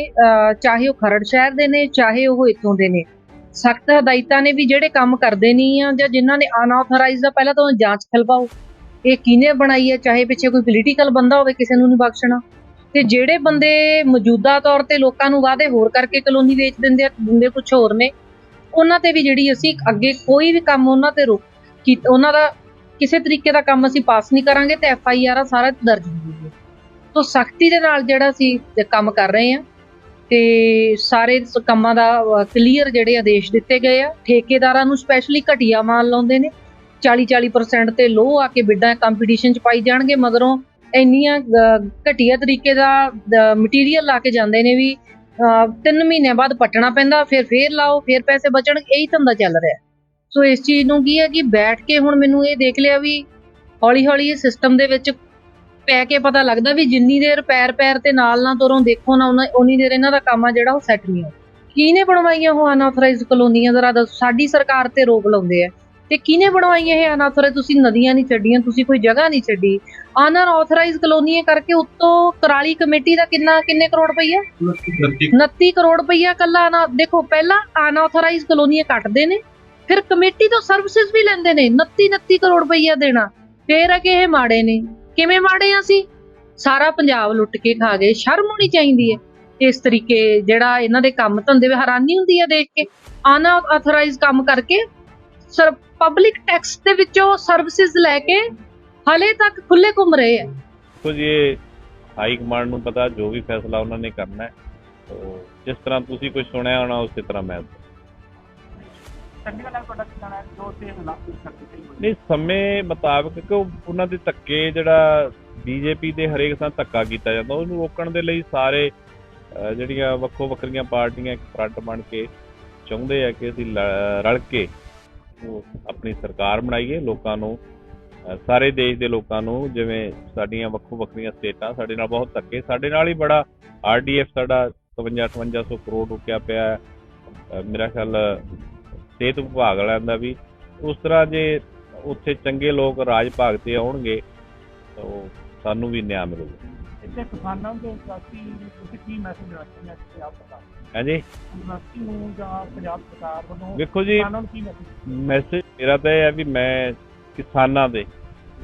ਚਾਹੇ ਉਹ ਖਰੜ ਸ਼ਹਿਰ ਦੇ ਨੇ, ਚਾਹੇ ਉਹ ਇੱਥੋਂ ਦੇ ਨੇ ਸਖਤ ਹਦਾਇਤਾਂ ਨੇ ਵੀ ਜਿਹੜੇ ਕੰਮ ਕਰਦੇ ਨਹੀਂ ਆ ਜਾਂ ਜਿਨ੍ਹਾਂ ਨੇ ਅਨਆਥੋਰਾਈਜ਼ਡ ਆ, ਪਹਿਲਾਂ ਤਾਂ ਉਹ ਜਾਂਚ ਖਲਵਾਓ। ਇਹ ਕਿਹਨੇ ਬਣਾਈ ਹੈ ਚਾਹੇ ਪਿੱਛੇ ਕੋਈ ਪੋਲੀਟੀਕਲ ਬੰਦਾ ਹੋਵੇ, ਕਿਸੇ ਨੂੰ ਨਹੀਂ ਬਖਸ਼ਣਾ। ਤੇ ਜਿਹੜੇ ਬੰਦੇ ਮੌਜੂਦਾ ਤੌਰ ਤੇ ਲੋਕਾਂ ਨੂੰ ਵਾਅਦੇ ਹੋਰ ਕਰਕੇ ਕਲੋਨੀ ਵੇਚ ਦਿੰਦੇ ਆ, ਦਿੰਦੇ ਕੁਝ ਹੋਰ ਨੇ, ਉਹਨਾਂ ਤੇ ਵੀ ਜਿਹੜੀ ਅਸੀਂ ਅੱਗੇ ਕੋਈ ਵੀ ਕੰਮ ਉਹਨਾਂ ਤੇ ਰੋਕ ਕੀ, ਉਹਨਾਂ ਦਾ ਕਿਸੇ ਤਰੀਕੇ ਦਾ ਕੰਮ ਅਸੀਂ ਪਾਸ ਨਹੀਂ ਕਰਾਂਗੇ ਤੇ ਐਫ ਆਈ ਆਰ ਆ ਸਾਰਾ ਦਰਜ ਹੋਊਗੀ ਤੋਂ ਸਖਤੀ ਦੇ ਨਾਲ ਜਿਹੜਾ ਅਸੀਂ ਕੰਮ ਕਰ ਰਹੇ ਹਾਂ ਤੇ ਸਾਰੇ ਕੰਮਾਂ ਦਾ ਕਲੀਅਰ ਜਿਹੜੇ ਆਦੇਸ਼ ਦਿੱਤੇ ਗਏ ਆ ਠੇਕੇਦਾਰਾਂ ਨੂੰ ਸਪੈਸ਼ਲੀ ਘਟੀਆ ਮਾਲ ਲਾਉਂਦੇ ਨੇ। 40 40% ਤੇ ਲੋ ਆ ਕੇ ਬਿੱਡਾਂ ਕੰਪੀਟੀਸ਼ਨ ਚ ਪਾਈ ਜਾਣਗੇ ਮਗਰੋਂ ਇੰਨੀਆਂ ਘਟੀਆ ਤਰੀਕੇ ਦਾ ਮਟੀਰੀਅਲ ਲਾ ਕੇ ਜਾਂਦੇ ਨੇ ਵੀ ਅਹ, ਤਿੰਨ ਮਹੀਨਿਆਂ ਬਾਅਦ ਪੱਟਣਾ ਪੈਂਦਾ ਫਿਰ ਫੇਰ ਲਾਓ ਫਿਰ ਪੈਸੇ ਬਚਣ ਇਹੀ ਧੰਦਾ ਚੱਲ ਰਿਹਾ। ਸੋ ਇਸ ਚੀਜ਼ ਨੂੰ ਕੀ ਹੈ ਕਿ ਬੈਠ ਕੇ ਹੁਣ ਮੈਨੂੰ ਇਹ ਦੇਖ ਲਿਆ ਵੀ ਹੌਲੀ ਹੌਲੀ ਇਹ ਸਿਸਟਮ ਦੇ ਵਿੱਚ ਪੈ ਕੇ ਪਤਾ ਲੱਗਦਾ ਵੀ ਜਿੰਨੀ ਦੇਰ ਪੈਰ ਪੈਰ ਤੇ ਨਾਲ ਨਾ ਤੁਰੋਂ ਦੇਖੋ ਨਾ ਉਨਾ- ਉਨੀ ਦੇਰ ਇਹਨਾਂ ਦਾ ਕੰਮ ਆ ਜਿਹੜਾ ਉਹ ਸੈੱਟ ਨਹੀਂ ਹੋ ਕਿਹਨੇ ਬਣਵਾਈਆਂ ਉਹ ਅਨਆਥੋਰਾਈਜ਼ਡ ਕਲੋਨੀਆਂ? ਜ਼ਰਾ ਸਾਡੀ ਸਰਕਾਰ ਤੇ ਰੋਕ ਲਾਉਂਦੇ ਆ। ਤੇ ਕਿਹਨੇ ਬਣਵਾਈਆਂ ਇਹ ਅਨਆਥੋਰਾਈਜ਼ਡ ਤੁਸੀਂ ਨਦੀਆਂ ਨਹੀਂ ਛੱਡੀਆਂ, ਤੁਸੀਂ ਕੋਈ ਜਗ੍ਹਾ ਨਹੀਂ ਛੱਡੀ। ਅਨਆਥੋਰਾਈਜ਼ਡ ਕਲੋਨੀਆਂ ਕਰਕੇ ਉੱਤੋਂ ਕਰਾਲੀ ਕਮੇਟੀ ਦਾ ਕਿੰਨਾ ਕਿੰਨੇ ਕਰੋੜ ਰੁਪਈਆ? 29 ਕਰੋੜ ਰੁਪਈਆ ਕੱਲਾ ਨਾ ਦੇਖੋ, ਪਹਿਲਾਂ ਅਨਆਥੋਰਾਈਜ਼ਡ ਕਲੋਨੀਆਂ ਕੱਟਦੇ ਨੇ, ਫਿਰ ਕਮੇਟੀ ਤੋਂ ਸਰਵਿਸਿਜ਼ ਵੀ ਲੈਂਦੇ ਨੇ 29 29 ਕਰੋੜ ਰੁਪਈਆ ਦੇਣਾ। ਫੇਰ ਆ ਇਹ ਮਾੜੇ ਨੇ। ਕਿਵੇਂ ਮਾੜੇ ਆ ਅਸੀਂ? ਸਾਰਾ ਪੰਜਾਬ ਲੁੱਟ ਕੇ ਖਾ ਗਏ, ਸ਼ਰਮ ਹੋਣੀ ਚਾਹੀਦੀ ਹੈ। ਇਸ ਤਰੀਕੇ ਜਿਹੜਾ ਇਹਨਾਂ ਦੇ ਕੰਮ ਧੰਦੇ ਵਿੱਚ ਹੈਰਾਨੀ ਹੁੰਦੀ ਹੈ ਦੇਖ ਕੇ ਅਨਆਥੋਰਾਈਜ਼ ਕੰਮ ਕਰਕੇ, ਸਰ ਪਬਲਿਕ ਟੈਕਸ ਦੇ ਵਿੱਚੋਂ ਸਰਵਿਸਿਜ਼ ਲੈ ਕੇ ਹਲੇ ਤੱਕ ਖੁੱਲੇ ਘੁੰਮ ਰਹੇ ਆ ਦੇਖੋ ਇਹ ਹਾਈ ਕਮਾਂਡ ਨੂੰ ਪਤਾ ਜੋ ਵੀ ਫੈਸਲਾ ਉਹਨਾਂ ਨੇ ਕਰਨਾ ਹੈ। ਤੋ, ਜਿਸ ਤਰ੍ਹਾਂ ਤੁਸੀਂ ਕੁਝ ਸੁਣਿਆ ਹੋਣਾ, ਉਸੇ ਤਰ੍ਹਾਂ ਮੈਂ ਚੰਡੀਗੜ੍ਹ ਨਾਲ ਤੁਹਾਡਾ ਕੀ ਹੈ? ਜੋ ਤੇ ਹਾਲਾਤ ਇਸ ਕਰਕੇ ਨਹੀਂ, ਸਮੇਂ ਮੁਤਾਬਕ ਕਿ ਉਹਨਾਂ ਦੇ ਧੱਕੇ ਜਿਹੜਾ ਬੀਜੇਪੀ ਦੇ ਹਰੇਕ ਥਾਂ ਧੱਕਾ ਕੀਤਾ ਜਾਂਦਾ, ਉਹਨੂੰ ਰੋਕਣ ਦੇ ਲਈ ਸਾਰੇ ਜਿਹੜੀਆਂ ਵੱਖੋ ਵੱਖਰੀਆਂ ਪਾਰਟੀਆਂ ਇੱਕ ਫਰੰਟ ਬਣ ਕੇ ਚਾਹੁੰਦੇ ਆ ਕਿ ਅਸੀਂ ਰਲ ਕੇ ਆਪਣੀ ਸਰਕਾਰ ਬਣਾਈਏ ਲੋਕਾਂ ਨੂੰ ਸਾਰੇ ਦੇਸ਼ ਦੇ ਲੋਕਾਂ ਨੂੰ, ਜਿਵੇਂ ਸਾਡੀਆਂ ਵੱਖੋ ਵੱਖਰੀਆਂ ਸਟੇਟਾਂ ਸਾਡੇ ਨਾਲ ਬਹੁਤ ਧੱਕੇ, ਸਾਡੇ ਨਾਲ ਹੀ ਬੜਾ ਆਰਡੀਐਫ ਸਾਡਾ 57 5800 ਕਰੋੜ ਰੁਪਇਆ ਪਿਆ ਮੇਰਾ ਖਿਆਲ ਸਿਹਤ ਵਿਭਾਗ ਵਾਲਿਆਂ ਦਾ ਵੀ। ਉਸ ਤਰ੍ਹਾਂ ਜੇ ਉੱਥੇ ਚੰਗੇ ਲੋਕ ਰਾਜ ਭਾਗ ਤੇ ਆਉਣਗੇ ਤਾਂ ਸਾਨੂੰ ਵੀ ਨਿਆਂ ਮਿਲੂਗਾ। ਇੱਥੇ ਕਿਸਾਨਾਂ ਦੇ ਤੁਸੀਂ ਕੀ ਮੈਸੇਜ ਚਾਹੁੰਦੇ ਹੋ ਕਿ ਆਪ ਬਤਾ ਹਾਂਜੀ ਯੂਨੀਵਰਸਿਟੀ ਨੂੰ ਜਾਂ ਪੰਜਾਬ ਸਰਕਾਰ ਵੱਲੋਂ ਵੇਖੋ ਜੀ ਕਿਸਾਨਾਂ ਨੂੰ ਕੀ ਮੈਸੇਜ ਮੈਸੇਜ ਮੇਰਾ ਤਾਂ ਇਹ ਹੈ ਵੀ ਮੈਂ ਕਿਸਾਨਾਂ ਦੇ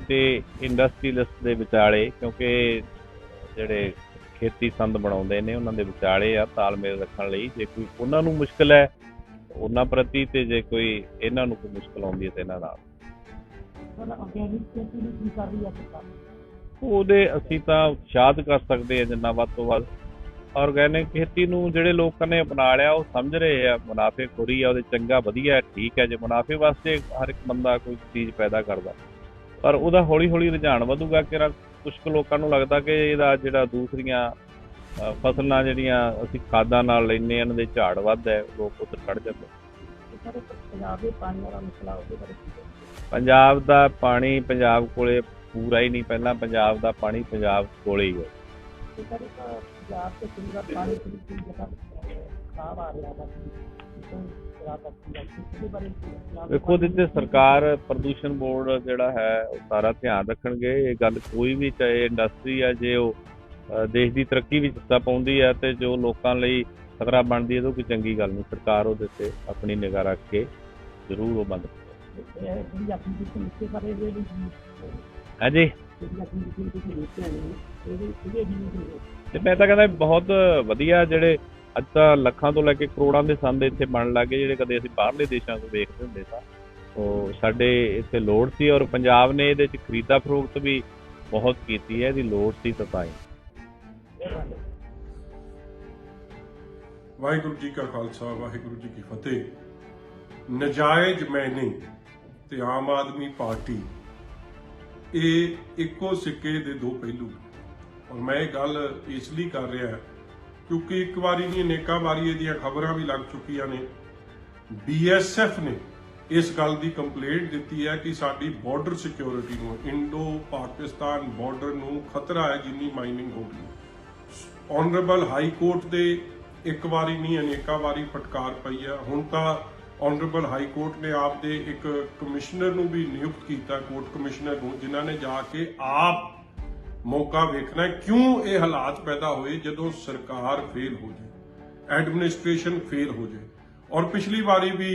ਤੇ ਇੰਡਸਟਰੀਲਿਸਟ ਦੇ ਵਿਚਾਲੇ ਕਿਉਂਕਿ ਜਿਹੜੇ ਖੇਤੀ ਸੰਦ ਬਣਾਉਂਦੇ ਨੇ ਉਹਨਾਂ ਦੇ ਵਿਚਾਲੇ ਆ ਤਾਲਮੇਲ ਰੱਖਣ ਲਈ। ਜੇ ਕੋਈ ਉਹਨਾਂ ਨੂੰ ਮੁਸ਼ਕਲ ਹੈ ਉਹਨਾਂ ਪ੍ਰਤੀ ਤੇ ਜੇ ਕੋਈ ਇਹਨਾਂ ਨੂੰ ਕੋਈ ਮੁਸ਼ਕਲ ਆਉਂਦੀ ਹੈ ਤੇ ਇਹਨਾਂ ਨਾਲ। ਉਹਦੇ ਅਸੀਂ ਤਾਂ ਉਤਸ਼ਾਹਤ ਕਰ ਸਕਦੇ ਹਾਂ ਜਿੰਨਾ ਵੱਧ ਤੋਂ ਵੱਧ। ਆਰਗੈਨਿਕ ਖੇਤੀ ਨੂੰ ਜਿਹੜੇ ਲੋਕਾਂ ਨੇ ਅਪਣਾ ਲਿਆ ਉਹ ਸਮਝ ਰਹੇ ਆ ਮੁਨਾਫੇਖੋਰੀ ਆ ਉਹਦੇ ਚੰਗਾ ਵਧੀਆ ਠੀਕ ਹੈ। ਜੇ ਮੁਨਾਫੇ ਵਾਸਤੇ ਹਰ ਇੱਕ ਬੰਦਾ ਕੋਈ ਚੀਜ਼ ਪੈਦਾ ਕਰਦਾ ਪਰ ਉਹਦਾ ਹੌਲੀ ਹੌਲੀ ਰੁਝਾਨ ਵਧੂਗਾ। ਕਿ ਕੁਝ ਲੋਕਾਂ ਨੂੰ ਲੱਗਦਾ ਕਿ ਇਹਦਾ ਜਿਹੜਾ ਦੂਸਰੀਆਂ ਫਸਲਾਂ ਜਿਹੜੀਆਂ ਅਸੀਂ ਖਾਦਾਂ ਨਾਲ ਲੈਂਦੇ ਹਾਂ, ਇਹਨਾਂ ਦੇ ਝਾੜ ਵੱਧ ਹੈ ਲੋਕ ਉੱਧਰ ਖੜ ਜਾਂਦੇ ਪੰਜਾਬ ਦਾ ਪਾਣੀ ਪੰਜਾਬ ਕੋਲੇ ਪੂਰਾ ਹੀ ਨਹੀਂ, ਪਹਿਲਾਂ ਪੰਜਾਬ ਦਾ ਪਾਣੀ ਪੰਜਾਬ ਕੋਲੇ ਹੀ ਹੈ। ਵੇਖੋ ਉਹਦੇ ਸਰਕਾਰ, ਪ੍ਰਦੂਸ਼ਣ ਬੋਰਡ ਜਿਹੜਾ ਹੈ, ਉਹ ਸਾਰਾ ਧਿਆਨ ਰੱਖਣਗੇ। ਇਹ ਗੱਲ ਕੋਈ ਵੀ, ਚਾਹੇ ਇੰਡਸਟਰੀ ਆ, ਜੇ ਉਹ ਦੇਸ਼ ਦੀ ਤਰੱਕੀ ਵਿੱਚ ਹਿੱਸਾ ਪਾਉਂਦੀ ਹੈ ਤੇ ਜੋ ਲੋਕਾਂ ਲਈ ਖਤਰਾ ਬਣਦੀ ਹੈ ਤਾਂ ਕੋਈ ਚੰਗੀ ਗੱਲ ਨਹੀਂ। ਸਰਕਾਰ ਉਹਦੇ ਤੇ ਆਪਣੀ ਨਿਗਾਹ ਰੱਖ ਕੇ ਜ਼ਰੂਰ ਉਹ ਬੰਦ ਕਰੇ ਹਾਂਜੀ। ਤੇ ਮੈਂ ਤਾਂ ਕਹਿੰਦਾ ਬਹੁਤ ਵਧੀਆ ਜਿਹੜੇ ਅੱਜ ਤਾਂ ਲੱਖਾਂ ਤੋਂ ਲੈ ਕੇ ਕਰੋੜਾਂ ਦੇ ਸੰਦ ਇੱਥੇ ਬਣਨ ਲੱਗੇ ਜਿਹੜੇ ਕਦੇ ਅਸੀਂ ਬਾਹਰਲੇ ਦੇਸ਼ਾਂ ਤੋਂ ਵੇਖਦੇ ਹੁੰਦੇ ਸਾਂ। ਉਹ ਸਾਡੇ ਇੱਥੇ ਲੋੜ ਸੀ ਔਰ ਪੰਜਾਬ ਨੇ ਇਹਦੇ ਚ ਖਰੀਦਾ ਫਰੋਖਤ ਵੀ ਬਹੁਤ ਕੀਤੀ ਹੈ, ਇਹਦੀ ਲੋੜ ਸੀ ਤਾਂ ਤਾਂ ਵਾਹਿਗੁਰੂ ਜੀ ਕਾ ਖਾਲਸਾ, ਵਾਹਿਗੁਰੂ ਜੀ ਕੀ ਫਤਿਹ। ਨਜਾਇਜ਼ ਮਾਈਨਿੰਗ ਤੇ ਆਮ ਆਦਮੀ ਪਾਰਟੀ, ਇਹ ਇੱਕੋ ਸਿੱਕੇ ਦੇ ਦੋ ਪਹਿਲੂ। ਔਰ ਮੈਂ ਇਹ ਗੱਲ ਇਸ ਲਈ ਕਰ ਰਿਹਾ ਕਿਉਂਕਿ ਇੱਕ ਵਾਰੀ ਨਹੀਂ ਅਨੇਕਾਂ ਵਾਰੀ ਇਹਦੀਆਂ ਖਬਰਾਂ ਵੀ ਲੱਗ ਚੁੱਕੀਆਂ ਨੇ। ਬੀਐਸਐਫ ਨੇ ਇਸ ਗੱਲ ਦੀ ਕੰਪਲੇਂਟ ਦਿੱਤੀ ਹੈ ਕਿ ਸਾਡੀ ਬਾਰਡਰ ਸਿਕਿਉਰਿਟੀ ਨੂੰ, ਇੰਡੋ ਪਾਕਿਸਤਾਨ ਬਾਰਡਰ ਨੂੰ ਖਤਰਾ ਹੈ ਜਿੰਨੀ ਮਾਈਨਿੰਗ ਹੋ ਰਹੀ ਆਨਰੇਬਲ ਹਾਈ ਕੋਰਟ ਦੇ ਇੱਕ ਵਾਰੀ ਨਹੀਂ ਅਨੇਕਾਂ ਵਾਰੀ ਫਟਕਾਰ ਪਈ ਹੈ ਹੁਣ ਤਾਂ ਆਨਰੇਬਲ ਹਾਈ ਕੋਰਟ ਨੇ ਆਪ ਦੇ ਇੱਕ ਕਮਿਸ਼ਨਰ ਨੂੰ ਵੀ ਨਿਯੁਕਤ ਕੀਤਾ ਕੋਰਟ ਕਮਿਸ਼ਨਰ ਨੂੰ, ਜਿਨ੍ਹਾਂ ਨੇ ਜਾ ਕੇ ਆਪ ਮੌਕਾ ਵੇਖਣਾ ਕਿਉਂ ਇਹ ਹਾਲਾਤ ਪੈਦਾ ਹੋਏ ਜਦੋਂ ਸਰਕਾਰ ਫੇਲ ਹੋ ਜਾਏ ਐਡਮਿਨਿਸਟ੍ਰੇਸ਼ਨ ਫੇਲ ਹੋ ਜਾਏ। ਔਰ ਪਿਛਲੀ ਵਾਰੀ ਵੀ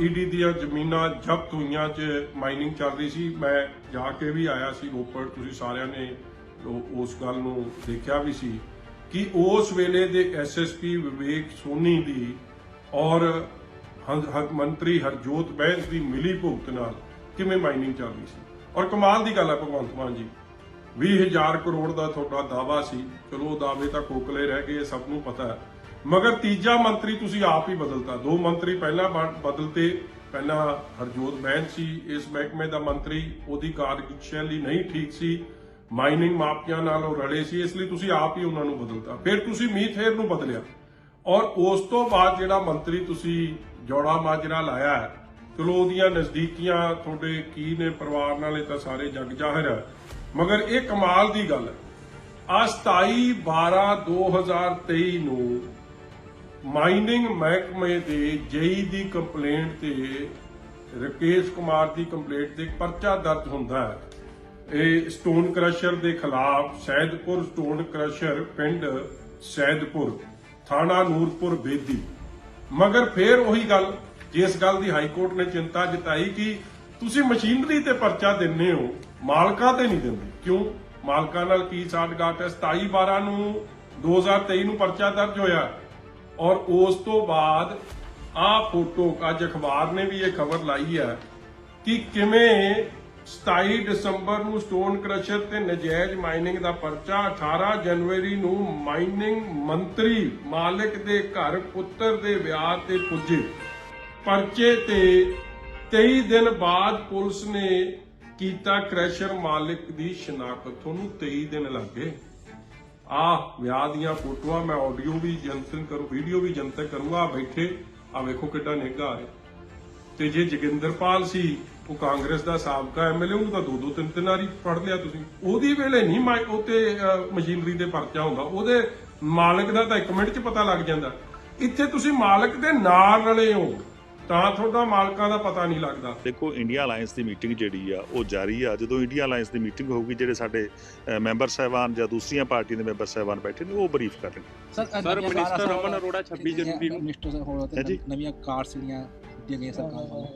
ਈਡੀ ਦੀਆਂ ਜ਼ਮੀਨਾਂ ਜ਼ਬਤ ਹੋਈਆਂ ਚ ਮਾਈਨਿੰਗ ਚੱਲ ਰਹੀ ਸੀ। ਮੈਂ ਜਾ ਕੇ ਵੀ ਆਇਆ ਸੀ ਰੋਪੜ ਤੁਸੀਂ ਸਾਰਿਆਂ ਨੇ ਉਸ ਗੱਲ ਨੂੰ ਦੇਖਿਆ ਵੀ ਸੀ। ਕਿ ਉਸ ਵੇਲੇ ਦੇ ਐਸਐਸਪੀ ਵਿਵੇਕ ਸੋਨੀ ਦੀ ਔਰ ਹੰ- ਮੰਤਰੀ ਹਰਜੋਤ ਬੈਂਸ ਦੀ ਮਿਲੀ ਭੁਗਤ ਨਾਲ ਕਿਵੇਂ ਮਾਈਨਿੰਗ ਚੱਲ ਰਹੀ ਸੀ? ਔਰ ਕਮਾਲ ਦੀ ਗੱਲ ਹੈ ਭਗਵੰਤ ਮਾਨ ਜੀ। 20000 ਕਰੋੜ ਦਾ ਤੁਹਾਡਾ ਦਾਵਾ ਸੀ। ਚਲੋ ਉਹ ਦਾਅਵੇ ਤਾਂ ਕੋਕਲੇ ਰਹਿ ਗਏ ਸਭ ਨੂੰ ਪਤਾ ਹੈ। ਮਗਰ ਤੀਜਾ ਮੰਤਰੀ ਤੁਸੀਂ ਆਪ ਹੀ ਬਦਲਤਾ। ਦੋ ਮੰਤਰੀ ਪਹਿਲਾਂ ਬਣ- ਬਦਲਤੇ। ਪਹਿਲਾਂ ਹਰਜੋਤ ਬੈਂਸ ਸੀ। ਇਸ ਮਹਿਕਮੇ ਦਾ ਮੰਤਰੀ, ਉਹਦੀ ਕਾਰਜਸ਼ੈਲੀ ਨਹੀਂ ਠੀਕ ਸੀ। ਮਾਈਨਿੰਗ ਮਾਫੀਆ ਨਾਲ ਉਹ ਰਲੇ ਸੀ, ਇਸ ਲਈ ਤੁਸੀਂ ਆਪ ਹੀ ਉਹਨਾਂ ਨੂੰ ਬਦਲਤਾ। ਫਿਰ ਤੁਸੀਂ ਮੀਥੇਰ ਨੂੰ ਬਦਲਿਆ। ਔਰ ਉਸ ਤੋਂ ਬਾਅਦ ਜਿਹੜਾ ਮੰਤਰੀ ਤੁਸੀਂ ਜੋੜਾ ਮਾਜਰਾ ਲਾਇਆ ਚਲੋ ਉਹਦੀਆਂ ਨਜ਼ਦੀਕੀਆਂ ਤੁਹਾਡੇ ਕੀ ਨੇ, ਪਰਿਵਾਰ ਨਾਲ ਇਹ ਤਾਂ ਸਾਰੇ ਜਗ ਜ਼ਾਹਿਰ ਹੈ। ਮਗਰ ਇਹ ਕਮਾਲ ਦੀ ਗੱਲ ਹੈ। ਆ 27 12 2023 ਨੂੰ ਮਾਈਨਿੰਗ ਮਹਿਕਮੇ ਦੇ ਜੇਈ ਦੀ ਕੰਪਲੇਂਟ ਤੇ ਰਕੇਸ਼ ਕੁਮਾਰ ਦੀ ਕੰਪਲੇਂਟ ਤੇ ਪਰਚਾ ਦਰਜ ਹੁੰਦਾ ਹੈ। ਇਹ ਸਟੋਨ ਕ੍ਰਸ਼ਰ ਦੇ ਖਿਲਾਫ ਸੈਦਪੁਰ ਸਟੋਨ ਕ੍ਰਸ਼ਰ ਪਿੰਡ ਸੈਦਪੁਰ, ਥਾਣਾ ਨੂਰਪੁਰ ਬੇਦੀ। ਮਗਰ ਫੇਰ ਉਹੀ ਗੱਲ, ਜਿਸ ਗੱਲ ਦੀ ਹਾਈ ਕੋਰਟ ਨੇ ਚਿੰਤਾ ਜਤਾਈ ਕਿ ਤੁਸੀਂ ਮਸ਼ੀਨਰੀ ਤੇ ਪਰਚਾ ਦਿੰਨੇ ਹੋ, ਮਾਲਕਾਂ ਤੇ ਨਹੀਂ ਦਿੰਦੇ। ਕਿਉਂ? ਮਾਲਕਾਂ ਨਾਲ ਕੀ ਸਾਠਗਾਠ ਹੈ? 27 12 ਨੂੰ 2023 ਨੂੰ ਪਰਚਾ ਦਰਜ ਹੋਇਆ। ਔਰ ਉਸ ਤੋਂ ਬਾਅਦ ਆਹ ਫੋਟੋ, ਅੱਜ ਅਖਬਾਰ ਨੇ ਵੀ ਇਹ ਖਬਰ ਲਾਈ ਹੈ ਕਿ ਕਿਵੇਂ 27 ਦਸੰਬਰ ਨੂੰ ਸਟੋਨ ਕ੍ਰਸ਼ਰ ਤੇ ਨਜਾਇਜ਼ ਮਾਈਨਿੰਗ ਦਾ ਪਰਚਾ 18 ਜਨਵਰੀ ਨੂੰ ਮਾਈਨਿੰਗ ਮੰਤਰੀ ਮਾਲਕ ਦੇ ਘਰ ਪੁੱਤਰ ਦੇ ਵਿਆਹ ਤੇ ਪੁੱਜੇ। ਪਰਚੇ ਤੇ 23 ਦਿਨ ਬਾਅਦ ਪੁਲਿਸ ਨੇ ਕੀਤਾ ਕ੍ਰੈਸ਼ਰ ਮਾਲਕ ਦੀ ਸ਼ਨਾਖਤ। ਤੁਹਾਨੂੰ 23 ਦਿਨ ਲੱਗੇ। ਆ ਵਿਆਹ ਦੀਆਂ ਫੋਟੋਆਂ ਮੈਂ ਆਡੀਓ ਵੀ ਜਨਤਕ ਕਰੂ ਵੀਡੀਓ ਵੀ ਜਨਤਕ ਕਰੂੰਗਾ। ਬੈਠੇ, ਆ ਵੇਖੋ ਕਿੱਡਾ ਨਿੱਘਾ ਆ ਤੇ ਜੇ ਜੋਗਿੰਦਰਪਾਲ ਸੀ ਉਹ ਕਾਂਗਰਸ ਦਾ ਸਾਬਕਾ ਐਮਐਲਏ ਉਹਨੂੰ ਤਾਂ ਦੋ ਦੋ ਤਿੰਨ ਤਿੰਨ ਵਾਰੀ ਫੜ ਲਿਆ ਤੁਸੀਂ। ਉਹਦੀ ਵੇਲੇ ਨਹੀਂ ਅਹ, ਮਸ਼ੀਨਰੀ ਦੇ ਪਰਚਾ ਹੁੰਦਾ। ਉਹਦੇ ਮਾਲਕ ਦਾ ਤਾਂ ਇੱਕ ਮਿੰਟ 'ਚ ਪਤਾ ਲੱਗ ਜਾਂਦਾ। ਇੱਥੇ ਤੁਸੀਂ ਮਾਲਕ ਦੇ ਨਾਲ ਰਲੇ ਹੋ ਤਾਂ ਤੁਹਾਡਾ ਮਾਲਕਾਂ ਦਾ ਪਤਾ ਨਹੀਂ ਲੱਗਦਾ। ਦੇਖੋ ਇੰਡੀਆ ਅਲਾਈਅੰਸ ਦੀ ਮੀਟਿੰਗ ਜਿਹੜੀ ਆ ਉਹ ਜਾਰੀ ਆ। ਜਦੋਂ ਇੰਡੀਆ ਅਲਾਈਅੰਸ ਦੀ ਮੀਟਿੰਗ ਹੋਊਗੀ ਜਿਹੜੇ ਸਾਡੇ ਮੈਂਬਰ ਸਾਹਿਬਾਨ ਜਾਂ ਦੂਸਰੀਆਂ ਪਾਰਟੀਆਂ ਦੇ ਮੈਂਬਰ ਸਾਹਿਬਾਨ ਬੈਠੇ ਨੇ ਉਹ ਬਰੀਫ ਕਰਨਗੇ ਸਰ ਮਿਨਿਸਟਰ ਰਮਨ ਅਰੋੜਾ 26 ਜਨਵਰੀ ਨੂੰ। ਮਿਨਿਸਟਰ ਸਾਹਿਬ ਹੋਣਾ ਤੇ। ਨਵੀਆਂ ਕਾਰਸ ਜਿਹੜੀਆਂ ਦਿੱਤੀਆਂ ਗਈਆਂ ਸਰਕਾਰ ਵੱਲੋਂ।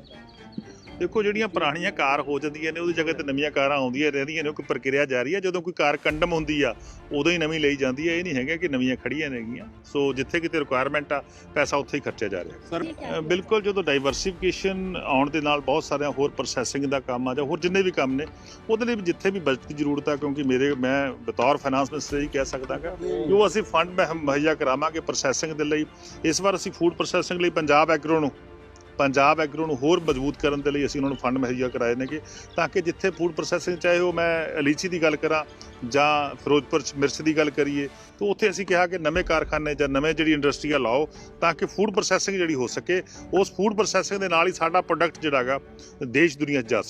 ਦੇਖੋ ਜਿਹੜੀਆਂ ਪੁਰਾਣੀਆਂ ਕਾਰ ਹੋ ਜਾਂਦੀਆਂ ਨੇ ਉਹਦੀ ਜਗ੍ਹਾ ਤੇ ਨਵੀਆਂ ਕਾਰਾਂ ਆਉਂਦੀਆਂ ਰਹਿੰਦੀਆਂ ਨੇ ਉਹ ਕੋਈ ਪ੍ਰਕਿਰਿਆ ਜਾਰੀ ਆ ਜਦੋਂ ਕੋਈ ਕਾਰ ਕੰਡਮ ਹੁੰਦੀ ਆ ਉਦੋਂ ਹੀ ਨਵੀਂ ਲਈ ਜਾਂਦੀ ਹੈ। ਇਹ ਨਹੀਂ ਹੈਗਾ ਕਿ ਨਵੀਆਂ ਖੜੀਆਂ ਨੇਗੀਆਂ ਸੋ ਜਿੱਥੇ ਕਿਤੇ ਰਿਕੁਆਇਰਮੈਂਟ ਆ ਪੈਸਾ ਉੱਥੇ ਹੀ ਖਰਚਿਆ ਜਾ ਰਿਹਾ। ਸਰ ਬਿਲਕੁਲ ਜਦੋਂ ਡਾਈਵਰਸਿਫਿਕੇਸ਼ਨ ਆਉਣ ਦੇ ਨਾਲ ਬਹੁਤ ਸਾਰਿਆਂ ਹੋਰ ਪ੍ਰੋਸੈਸਿੰਗ ਦਾ ਕੰਮ ਆ ਜਾਂ ਹੋਰ ਜਿੰਨੇ ਵੀ ਕੰਮ ਨੇ ਉਹਦੇ ਲਈ ਜਿੱਥੇ ਵੀ ਬਜਟ ਦੀ ਜ਼ਰੂਰਤ ਆ ਕਿਉਂਕਿ ਮੇਰੇ ਮੈਂ ਬਤੌਰ ਫਾਈਨਾਂਸ ਮਿਨਿਸਟਰ ਹੀ ਕਹਿ ਸਕਦਾ ਕਿ ਕਿ ਉਹ ਅਸੀਂ ਫੰਡ ਮੁਹੱਈਆ ਕਰਾਵਾਂਗੇ ਪ੍ਰੋਸੈਸਿੰਗ ਦੇ ਲਈ। ਇਸ ਵਾਰ ਅਸੀਂ ਫੂਡ ਪ੍ਰੋਸੈਸਿੰਗ ਲਈ ਪੰਜਾਬ ਐਗਰੋ ਨੂੰ ਪੰਜਾਬ ਐਗਰੋ ਨੂੰ ਹੋਰ ਮਜ਼ਬੂਤ ਕਰਨ ਦੇ ਲਈ ਅਸੀਂ ਉਹਨਾਂ ਨੂੰ ਫੰਡ ਮੁਹੱਈਆ ਕਰਾਏ ਨੇਗੇ ਤਾਂ ਕਿ ਜਿੱਥੇ ਫੂਡ ਪ੍ਰੋਸੈਸਿੰਗ ਚਾਹੇ ਉਹ ਮੈਂ ਅਲੀਚੀ ਦੀ ਗੱਲ ਕਰਾਂ ਜਾਂ ਫਿਰੋਜ਼ਪੁਰ 'ਚ ਮਿਰਚ ਦੀ ਗੱਲ ਕਰੀਏ, ਤਾਂ ਉੱਥੇ ਅਸੀਂ ਕਿਹਾ ਕਿ ਨਵੇਂ ਕਾਰਖਾਨੇ ਜਾਂ ਨਵੇਂ ਜਿਹੜੀ ਇੰਡਸਟਰੀਆਂ ਲਾਓ ਤਾਂ ਕਿ ਫੂਡ ਪ੍ਰੋਸੈਸਿੰਗ ਜਿਹੜੀ ਹੋ ਸਕੇ, ਉਸ ਫੂਡ ਪ੍ਰੋਸੈਸਿੰਗ ਦੇ ਨਾਲ ਹੀ ਸਾਡਾ ਪ੍ਰੋਡਕਟ ਜਿਹੜਾ ਹੈਗਾ ਦੇਸ਼ ਦੁਨੀਆ 'ਚ ਜਾ ਸਕੇ।